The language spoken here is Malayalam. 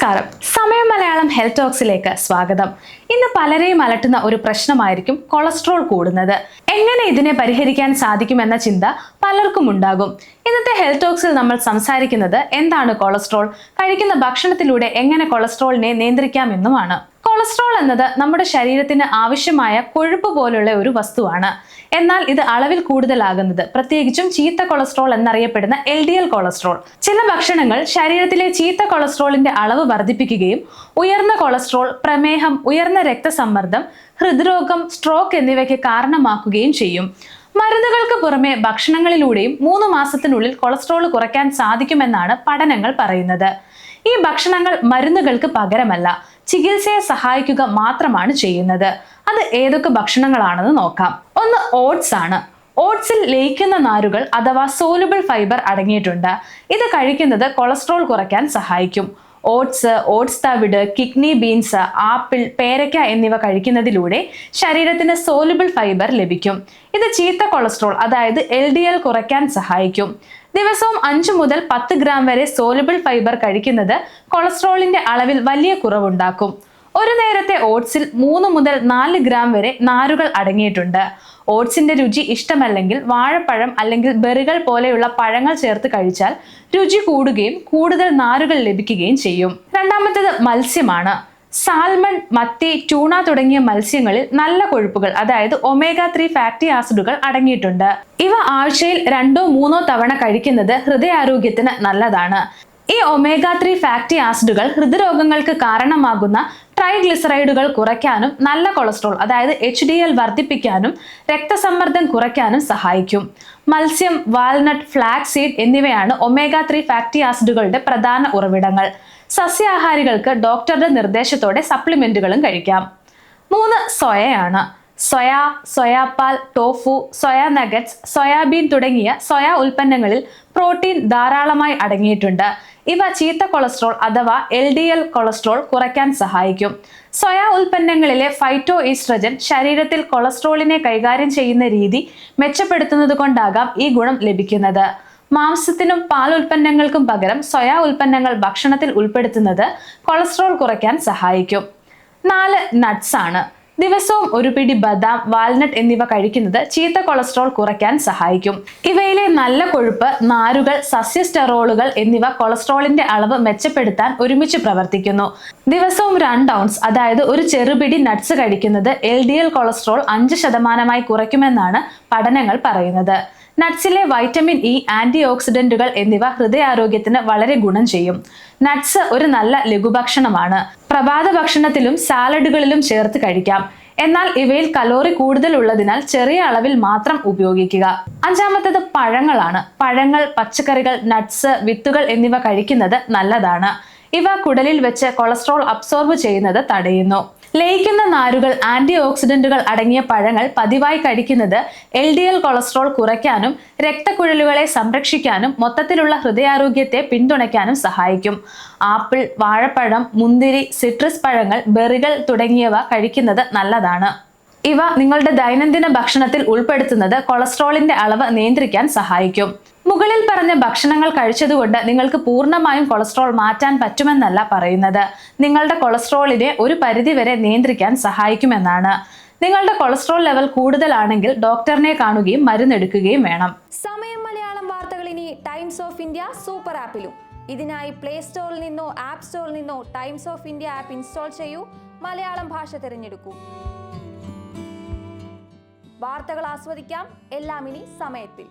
നമസ്കാരം. സമയം മലയാളം ഹെൽത്ത് ടോക്സിലേക്ക് സ്വാഗതം. ഇന്ന് പലരെയും അലട്ടുന്ന ഒരു പ്രശ്നമായിരിക്കും കൊളസ്ട്രോൾ കൂടുന്നത്. എങ്ങനെ ഇതിനെ പരിഹരിക്കാൻ സാധിക്കുമെന്ന ചിന്ത പലർക്കും ഉണ്ടാകും. ഇന്നത്തെ ഹെൽത്ത് ടോക്സിൽ നമ്മൾ സംസാരിക്കുന്നത് എന്താണ് കൊളസ്ട്രോൾ? കഴിക്കുന്ന ഭക്ഷണത്തിലൂടെ എങ്ങനെ കൊളസ്ട്രോളിനെ നിയന്ത്രിക്കാമെന്നുമാണ് കൊളസ്ട്രോൾ എന്നത് നമ്മുടെ ശരീരത്തിന് ആവശ്യമായ കൊഴുപ്പ് പോലുള്ള ഒരു വസ്തുവാണ്. എന്നാൽ ഇത് അളവിൽ കൂടുതലാകുന്നത് പ്രത്യേകിച്ചും ചീത്ത കൊളസ്ട്രോൾ എന്നറിയപ്പെടുന്ന എൽ ഡി എൽ കൊളസ്ട്രോൾ ചില ഭക്ഷണങ്ങൾ ശരീരത്തിലെ ചീത്ത കൊളസ്ട്രോളിന്റെ അളവ് വർദ്ധിപ്പിക്കുകയും ഉയർന്ന കൊളസ്ട്രോൾ പ്രമേഹം ഉയർന്ന രക്തസമ്മർദ്ദം ഹൃദ്രോഗം സ്ട്രോക്ക് എന്നിവയ്ക്ക് കാരണമാക്കുകയും ചെയ്യും. മരുന്നുകൾക്ക് പുറമെ ഭക്ഷണങ്ങളിലൂടെയും മൂന്ന് മാസത്തിനുള്ളിൽ കൊളസ്ട്രോൾ കുറയ്ക്കാൻ സാധിക്കുമെന്നാണ് പഠനങ്ങൾ പറയുന്നത്. ഈ ഭക്ഷണങ്ങൾ മരുന്നുകൾക്ക് പകരമല്ല. ചികിത്സയെ സഹായിക്കുക മാത്രമാണ് ചെയ്യുന്നത്. അത് ഏതൊക്കെ ഭക്ഷണങ്ങളാണെന്ന് നോക്കാം. ഒന്ന് ഓട്സ് ആണ്. ഓട്സിൽ ലയിക്കുന്ന നാരുകൾ അഥവാ സോലുബിൾ ഫൈബർ അടങ്ങിയിട്ടുണ്ട്. ഇത് കഴിക്കുന്നത് കൊളസ്ട്രോൾ കുറയ്ക്കാൻ സഹായിക്കും. ഓട്സ് ഓട്സ് തവിട് കിഡ്നി ബീൻസ് ആപ്പിൾ പേരയ്ക്ക എന്നിവ കഴിക്കുന്നതിലൂടെ ശരീരത്തിന് സോലുബിൾ ഫൈബർ ലഭിക്കും. ഇത് ചീത്ത കൊളസ്ട്രോൾ അതായത് എൽ ഡി എൽ കുറയ്ക്കാൻ സഹായിക്കും. ദിവസവും അഞ്ചു മുതൽ പത്ത് ഗ്രാം വരെ സോലബിൾ ഫൈബർ കഴിക്കുന്നത് കൊളസ്ട്രോളിന്റെ അളവിൽ വലിയ കുറവുണ്ടാക്കും. ഒരു നേരത്തെ ഓട്സിൽ മൂന്ന് മുതൽ നാല് ഗ്രാം വരെ നാരുകൾ അടങ്ങിയിട്ടുണ്ട്. ഓട്സിന്റെ രുചി ഇഷ്ടമല്ലെങ്കിൽ വാഴപ്പഴം അല്ലെങ്കിൽ ബെറികൾ പോലെയുള്ള പഴങ്ങൾ ചേർത്ത് കഴിച്ചാൽ രുചി കൂടുകയും കൂടുതൽ നാരുകൾ ലഭിക്കുകയും ചെയ്യും. രണ്ടാമത്തേത് മത്സ്യമാണ്. സാൽമൺ മത്തി ട്യൂണ തുടങ്ങിയ മത്സ്യങ്ങളിൽ നല്ല കൊഴുപ്പുകൾ അതായത് ഒമേഗ ത്രീ ഫാറ്റി ആസിഡുകൾ അടങ്ങിയിട്ടുണ്ട്. ഇവ ആഴ്ചയിൽ രണ്ടോ മൂന്നോ തവണ കഴിക്കുന്നത് ഹൃദയാരോഗ്യത്തിന് നല്ലതാണ്. ഈ ഒമേഗ ത്രീ ഫാറ്റി ആസിഡുകൾ ഹൃദ്രോഗങ്ങൾക്ക് കാരണമാകുന്ന ട്രൈഗ്ലിസറൈഡുകൾ കുറയ്ക്കാനും നല്ല കൊളസ്ട്രോൾ അതായത് എച്ച് ഡി എൽ വർദ്ധിപ്പിക്കാനും രക്തസമ്മർദ്ദം കുറയ്ക്കാനും സഹായിക്കും. മത്സ്യം വാൽനട്ട് ഫ്ലാക്സ് സീഡ് എന്നിവയാണ് ഒമേഗ ത്രീ ഫാറ്റി ആസിഡുകളുടെ പ്രധാന ഉറവിടങ്ങൾ. സസ്യാഹാരികൾക്ക് ഡോക്ടറുടെ നിർദ്ദേശത്തോടെ സപ്ലിമെന്റുകളും കഴിക്കാം. മൂന്ന് സോയയാണ്. സോയ സോയാപ്പാൽ ടോഫു സോയാ നഗറ്റ്സ് സോയാബീൻ തുടങ്ങിയ സോയാ ഉൽപ്പന്നങ്ങളിൽ പ്രോട്ടീൻ ധാരാളമായി അടങ്ങിയിട്ടുണ്ട്. ഇവ ചീത്ത കൊളസ്ട്രോൾ അഥവാ എൽ ഡി എൽ കൊളസ്ട്രോൾ കുറയ്ക്കാൻ സഹായിക്കും. സോയാ ഉൽപ്പന്നങ്ങളിലെ ഫൈറ്റോ ഈസ്ട്രജൻ ശരീരത്തിൽ കൊളസ്ട്രോളിനെ കൈകാര്യം ചെയ്യുന്ന രീതി മെച്ചപ്പെടുത്തുന്നത് കൊണ്ടാകാം ഈ ഗുണം ലഭിക്കുന്നത്. മാംസത്തിനും പാൽ ഉൽപ്പന്നങ്ങൾക്കും പകരം സോയാ ഉൽപ്പന്നങ്ങൾ ഭക്ഷണത്തിൽ ഉൾപ്പെടുത്തുന്നത് കൊളസ്ട്രോൾ കുറയ്ക്കാൻ സഹായിക്കും. നാല് നട്ട്സ് ആണ്. ദിവസവും ഒരു പിടി ബദാം വാൽനട്ട് എന്നിവ കഴിക്കുന്നത് ചീത്ത കൊളസ്ട്രോൾ കുറയ്ക്കാൻ സഹായിക്കും. ഇവയിലെ നല്ല കൊഴുപ്പ് നാരുകൾ സസ്യ സ്റ്റെറോളുകൾ എന്നിവ കൊളസ്ട്രോളിന്റെ അളവ് മെച്ചപ്പെടുത്താൻ ഒരുമിച്ച് പ്രവർത്തിക്കുന്നു. ദിവസവും രണ്ട് ഔൺസ് അതായത് ഒരു ചെറുപിടി നട്ട്സ് കഴിക്കുന്നത് എൽ കൊളസ്ട്രോൾ അഞ്ച് ശതമാനമായി കുറയ്ക്കുമെന്നാണ് പഠനങ്ങൾ പറയുന്നത്. നട്ട്സിലെ വൈറ്റമിൻ ഇ ആന്റി ഓക്സിഡന്റുകൾ എന്നിവ ഹൃദയാരോഗ്യത്തിന് വളരെ ഗുണം ചെയ്യും. നട്ട്സ് ഒരു നല്ല ലഘുഭക്ഷണമാണ്. പ്രഭാത ഭക്ഷണത്തിലും സാലഡുകളിലും ചേർത്ത് കഴിക്കാം. എന്നാൽ ഇവയിൽ കലോറി കൂടുതലുള്ളതിനാൽ ചെറിയ അളവിൽ മാത്രം ഉപയോഗിക്കുക. അഞ്ചാമത്തേത് പഴങ്ങളാണ്. പഴങ്ങൾ പച്ചക്കറികൾ നട്ട്സ് വിത്തുകൾ എന്നിവ കഴിക്കുന്നത് നല്ലതാണ്. ഇവ കുടലിൽ വെച്ച് കൊളസ്ട്രോൾ അബ്സോർബ് ചെയ്യുന്നത് തടയുന്നു. ലയിക്കുന്ന നാരുകൾ ആന്റി ഓക്സിഡന്റുകൾ അടങ്ങിയ പഴങ്ങൾ പതിവായി കഴിക്കുന്നത് എൽ ഡി എൽ കൊളസ്ട്രോൾ കുറയ്ക്കാനും രക്തക്കുഴലുകളെ സംരക്ഷിക്കാനും മൊത്തത്തിലുള്ള ഹൃദയാരോഗ്യത്തെ പിന്തുണയ്ക്കാനും സഹായിക്കും. ആപ്പിൾ വാഴപ്പഴം മുന്തിരി സിട്രസ് പഴങ്ങൾ ബെറികൾ തുടങ്ങിയവ കഴിക്കുന്നത് നല്ലതാണ്. ഇവ നിങ്ങളുടെ ദൈനംദിന ഭക്ഷണത്തിൽ ഉൾപ്പെടുത്തുന്നത് കൊളസ്ട്രോളിന്റെ അളവ് നിയന്ത്രിക്കാൻ സഹായിക്കും. മുകളിൽ പറഞ്ഞ ഭക്ഷണങ്ങൾ കഴിച്ചതുകൊണ്ട് നിങ്ങൾക്ക് പൂർണമായും കൊളസ്ട്രോൾ മാറ്റാൻ പറ്റുമെന്നല്ല പറയുന്നത്. നിങ്ങളുടെ കൊളസ്ട്രോളിനെ ഒരു പരിധിവരെ നിയന്ത്രിക്കാൻ സഹായിക്കുമെന്നാണ്. നിങ്ങളുടെ കൊളസ്ട്രോൾ ലെവൽ കൂടുതലാണെങ്കിൽ ഡോക്ടറിനെ കാണുകയും മരുന്നെടുക്കുകയും വേണം. സമയം മലയാളം വാർത്തകൾ ഇനി ടൈംസ് ഓഫ് ഇന്ത്യ സൂപ്പർ ആപ്പിലും. ഇതിനായി പ്ലേ സ്റ്റോറിൽ നിന്നോ ആപ്പ് സ്റ്റോറിൽ നിന്നോ Times of India app install ചെയ്യൂ. മലയാളം ഭാഷ തിരഞ്ഞെടുക്കൂ. വാർത്തകൾ ആസ്വദിക്കാം. എല്ലാം ഇനി സമയത്തിൽ.